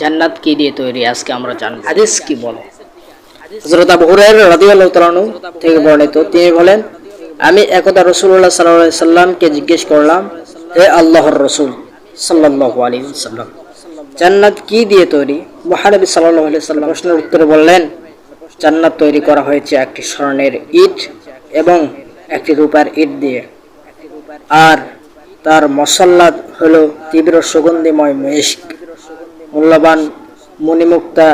জান্নাত কি দিয়ে তৈরি? আজকে আমরা জানব। হাদিস কি বলে? হযরত আবু হুরায়রা রাদিয়াল্লাহু তাআলা থেকে বর্ণিত। তিনি বলেন আমি একদা রাসূলুল্লাহ সাল্লাল্লাহু আলাইহি সাল্লামকে জিজ্ঞেস করলাম হে আল্লাহর রাসূল সাল্লাল্লাহু আলাইহি সাল্লাম জান্নাত কি দিয়ে তৈরি? মহানবী সাল্লাল্লাহু আলাইহি সাল্লাম প্রশ্নের উত্তরে বললেন জান্নাত তৈরি করা হয়েছে একটি স্বর্ণের ইট এবং একটি রূপার ইট দিয়ে। আর তার মশল্লা হলো তীব্র সুগন্ধিময় মেশক। মূল্যবান মণিমুক্তা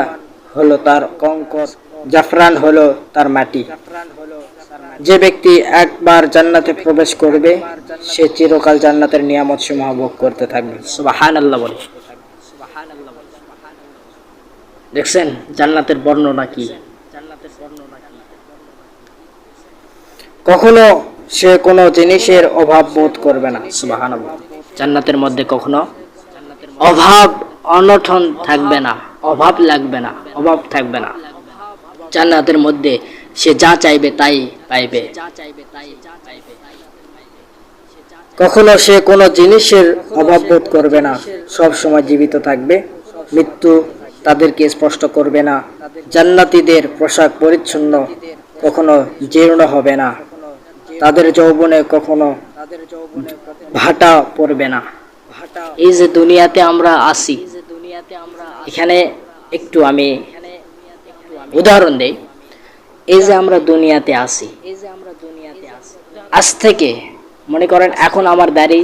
হলো তার কঙ্কর জাফরান হলো তার মাটি। যে ব্যক্তি একবার জান্নাতে প্রবেশ করবে, সে চিরকাল জান্নাতের নিয়ামত সমূহ ভোগ করতে থাকবে। সুবাহান আল্লাহ বলে। দেখছেন জান্নাতের বর্ণনা কি? কখনো সে কোনো জিনিসের অভাব বোধ করবে না। সুবাহান জান্নাতের মধ্যে কখনো অভাব অনঠন থাকবে না, অভাব লাগবে না, অভাব থাকবে না। জান্নাতের মধ্যে সে যা চাইবে তাই পাইবে। কখনো সে কোনো জিনিসের অভাব বোধ করবে না, সব সময় জীবিত থাকবে। মৃত্যু তাদেরকে স্পষ্ট করবে না, জান্নাতীদের পোশাক পরিচ্ছন্ন কখনো জীর্ণ হবে না, তাদের যৌবনে কখনো ভাটা পড়বে না। এই যে দুনিয়াতে আমরা আসি এখানে একটু আমি উদাহরণ দেই। এই যে আমরা দুনিয়াতে আসি আজ থেকে মনে করেন এখন আমার দাড়ি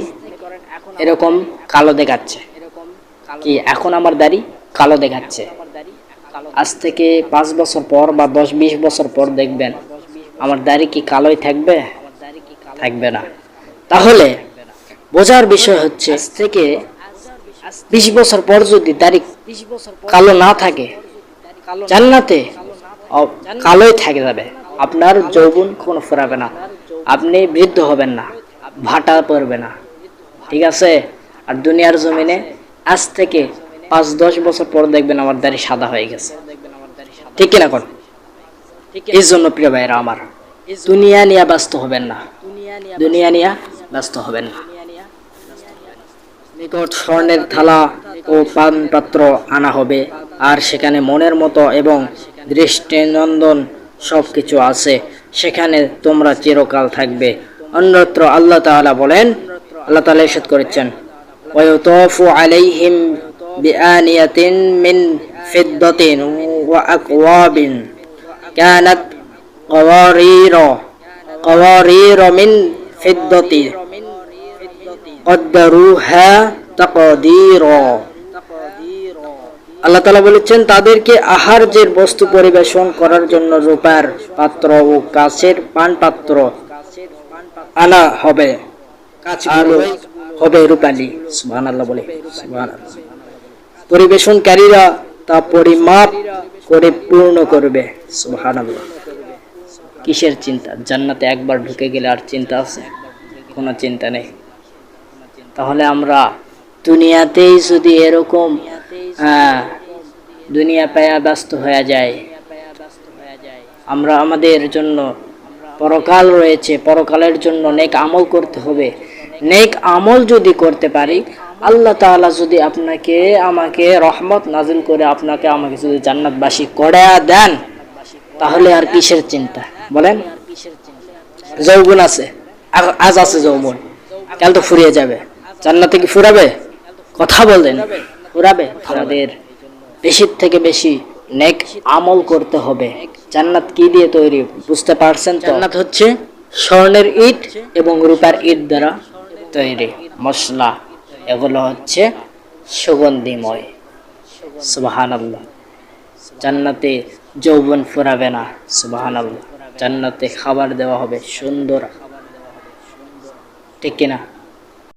এরকম কালো দেখাচ্ছে। কি এখন আমার দাড়ি কালো দেখাচ্ছে? আজ থেকে পাঁচ বছর পর বা দশ বিশ বছর পর দেখবেন আমার দাড়ি কি কালোই থাকবে? থাকবে না। তাহলে বোঝার বিষয় হচ্ছে আজ থেকে বিশ বছর পর যদি দাড়ি কালো না থাকে, জান্নাতে কালোই থেকে যাবে। আপনার যৌবন কোনো ফেরাবে না। আপনি বৃদ্ধ হবেন না, ভাটা পড়বে না। ঠিক আছে? আর দুনিয়ার জমিনে আজ থেকে পাঁচ, দশ বছর পর দেখবেন আমার দাড়ি সাদা হয়ে গেছে। ঠিক কিনা কোন? এই জন্য প্রিয় ভাইরা আমার, দুনিয়া নিয়ে ব্যস্ত হবেন না। দুনিয়া নিয়ে ব্যস্ত হবেন না। নিকট স্বর্ণের থালা ও পান পাত্র আনা হবে আর সেখানে মনের মতো এবং দৃষ্টিনন্দন সব কিছু আছে সেখানে তোমরা চিরকাল থাকবে অন্যত্র আল্লাহ তাআলা বলেন আল্লাহ তাআলা ইরশাদ করেছেন ويطاف عليهم بآنية من فضة وأكواب كانت قوارير قوارير من فضة قدروها تقديرا আল্লাহ তালা বলেছেন, তাদেরকে আহার্যের বস্তু পরিবেশন করার জন্য রূপার পাত্র ও কাছের পান পাত্র আনা হবে। হবে রূপালী সুবহান আল্লাহ বলে পরিবেশনকারীরা তা পরিমাপ করে পূর্ণ করবে আল্লাহ কিসের চিন্তা? জান্নাতে একবার ঢুকে গেলে আর চিন্তা আছে? কোনো চিন্তা নেই। তাহলে আমরা দুনিয়াতেই যদি এরকম আহ, দুনিয়া পায়া ব্যস্ত হয়ে যায় আমরা আমাদের জন্য পরকাল রয়েছে পরকালের জন্য নেক আমল করতে হবে। নেক আমল যদি করতে পারি আল্লাহ তাআলা যদি আপনাকে আমাকে রহমত নাজিল করে আপনাকে আমাকে যদি জান্নাতবাসী করে দেন তাহলে আর কিসের চিন্তা? বলেন। যৌবন আছে আজ আছে যৌবন কাল তো ফুরিয়ে যাবে। জান্নাতে কি ফুরাবে? কথা বলেন ফুরাবে? আমাদের বেশির থেকে বেশি নেক আমল করতে হবে। জান্নাত কি দিয়ে তৈরি, বুঝতে পারছেন জান্নাত হচ্ছে স্বর্ণের ইট এবং রূপার ইট দ্বারা তৈরি মশলা। এগুলো হচ্ছে সুগন্ধিময়। সুবাহান আল্লাহ জান্নাতে যৌবন ফুরাবে না। সুবাহান আল্লাহ জান্নাতে খাবার দেওয়া হবে সুন্দর। ঠিক কিনা?